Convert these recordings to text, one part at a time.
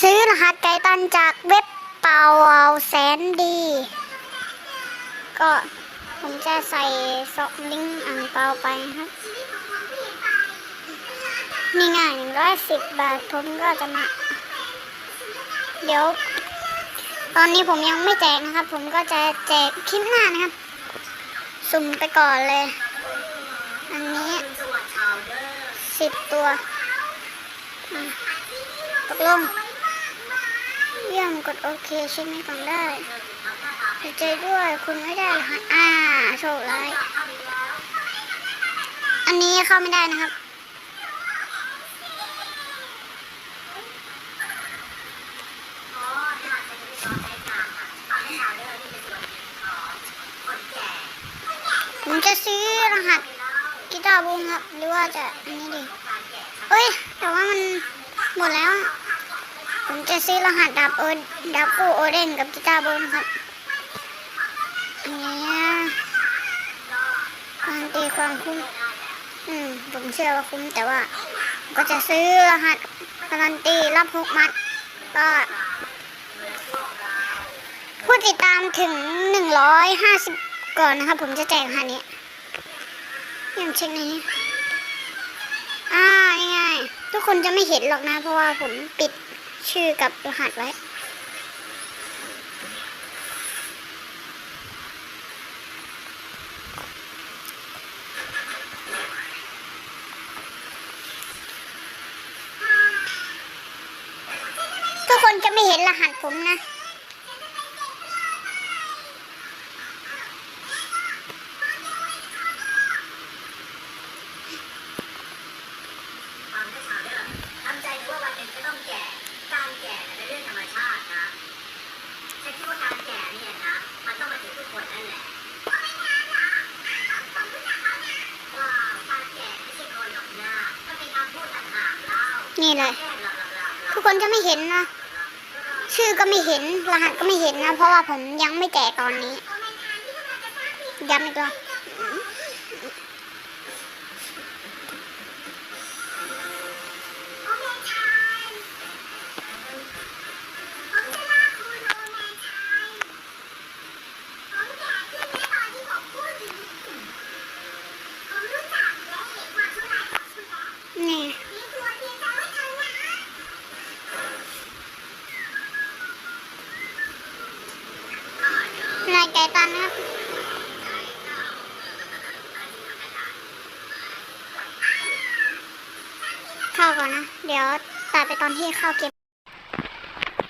ซื้อรหัสไก่ตันจากเว็บเป่าเอาแสนดี ก็ผมจะใส่ซอกลิงก์อ่างเปาไปครับนี่ง่ายหนึ่งร้อยสิบบาทผมก็จะมาเดี๋ยว ตอนนี้ผมยังไม่แจกนะครับ ผมก็จะแจกคลิปหน้านะครับ สุ่มไปก่อนเลย อันนี้สิบตัวตกลง กดโอเคเช็คนี้ก่อนได้ดีใจด้วยคุณไม่ได้รหัสอ่าโชคร้ายอันนี้เข้าไม่ได้นะครับผมจะซื้อรหัสกีตาร์บูมครับ หรือว่าจะอันนี้ดีเอ้ย แต่ว่ามันหมดแล้วอะ ผมจะซื้อรหัสดับโอดับกูโอเดนกับกีตาร์บูมครับอันนี้การนตีความคุ้ม อืม ผมเชื่อว่าคุ้มแต่ว่า ก็จะซื้อรหัสการันตีรับหกมัด ก็ผู้ติดตามถึงหนึ่งร้อยห้าสิบก่อนนะครับ ผมจะแจกหัสนี้ยังเช็คนี้อ่าง่ายๆทุกคนจะไม่เห็นหรอกนะ เพราะว่าผมปิด ชื่อกับรหัสไว้ทุกคนจะไม่เห็นรหัสผมนะ ทำใจดูว่าวันหนึ่งจะต้องแก่ การแก่เนี่ยเป็นเรื่องธรรมชาตินะฉันคิดว่าการแก่เนี่ยนะ มันต้องมาถึงทุกคนนั่นแหละว้าวการแก่ไม่ใช่คนหรอกนะมันเป็นคำพูดต่างหากเล่า นี่เลย ทุกคนจะไม่เห็นนะ ชื่อก็ไม่เห็น รหัสก็ไม่เห็นนะ เพราะว่าผมยังไม่แจกตอนนี้ย้ำอีกตัว เข้าก่อนนะ เดี๋ยวตัดไปตอนที่เข้าเกม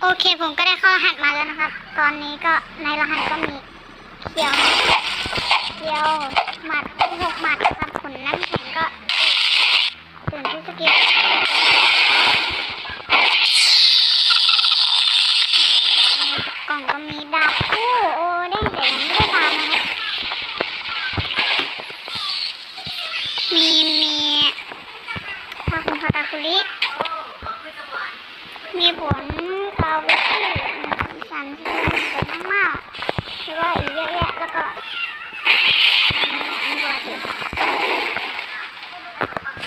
โอเคผมก็ได้เข้ารหัสมาแล้วนะครับ ตอนนี้ก็ในรหัสก็มีเขียวเขียวหมัดหกหมัดครับผลน้ำแข็งก็ตื่นทุกสกิลกล่องก็มีดาบคู่โอ้เด้งแต่ยังไม่ได้ตามนะครับมี คุณคาตาคุริมีผลคาวิตี้สันที่เป็นมากๆแล้วก็อีกเยอะแยะแล้วก็มีตัวติด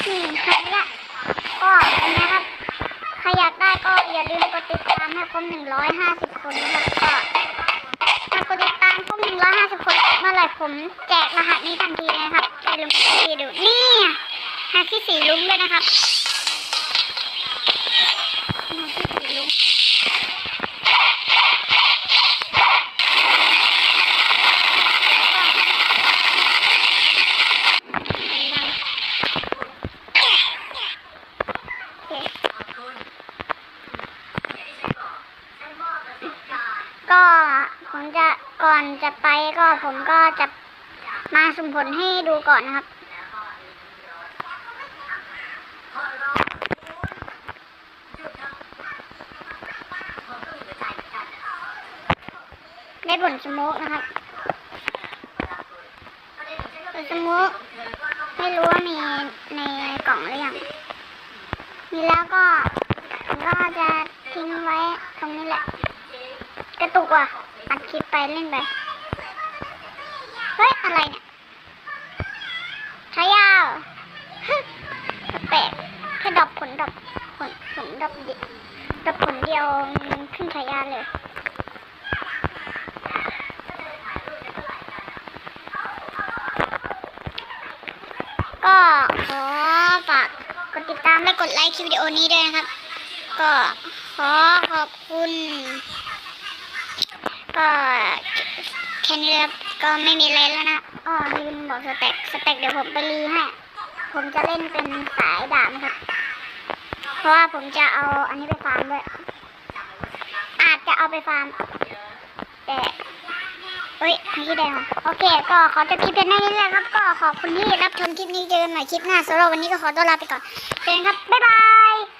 นี่ใครละก็อันนี้ครับใครอยากได้ก็อย่าลืมกดติดตามให้ครบหนึ่งร้อยห้าสิบคนนะครับก็ถ้ากดติดตามครบหนึ่งร้อยห้าสิบคนเมื่อไหร่ผมแจกรหัสนี้ทันทีนะครับอย่าลืมกดติดดูนี่หาที่สีลุ้งด้วยนะครับหาที่สีลุ้ง ก็ ผมจะก่อนจะไปก็ผมก็จะมาสุ่มผลให้ดูก่อนนะครับ ได้ผลสโมกนะครับผลสโมกไม่รู้ว่ามีในกล่องหรือยังมีแล้วก็ผมก็จะทิ้งไว้ตรงนี้แหละ กระตุกว่ะอัดคลิปไปเล่นไป เฮ้ย อะไรเนี่ยใช้ยาวแปลกแค่ดอปผลดอปผลผลดรอปดิกับผลเดียวขึ้นฉายาเลยก็ขอฝากกดติดตามและกดไลค์คลิปวิดีโอนี้ด้วยนะครับ ก็ขอขอบคุณ ก็แค่นี้ก็ไม่มีอะไรแล้วนะอ๋อลืมบอกสเต็กสเต็กเดี๋ยวผมไปรีให้ ผมจะเล่นเป็นสายดาบนะครับ เพราะว่าผมจะเอาอันนี้ไปฟาร์มด้วย อาจจะเอาไปฟาร์ม แต่เฮ้ยมีที่แดงโอเค ก็ขอจบคลิปเป็นแค่นี้แหละครับ ก็ขอบคุณที่รับชมคลิปนี้เจอกันใหม่คลิปหน้าสำหรับวันนี้ก็ขอตัวลาไปก่อนเจอกันครับ บ๊ายบาย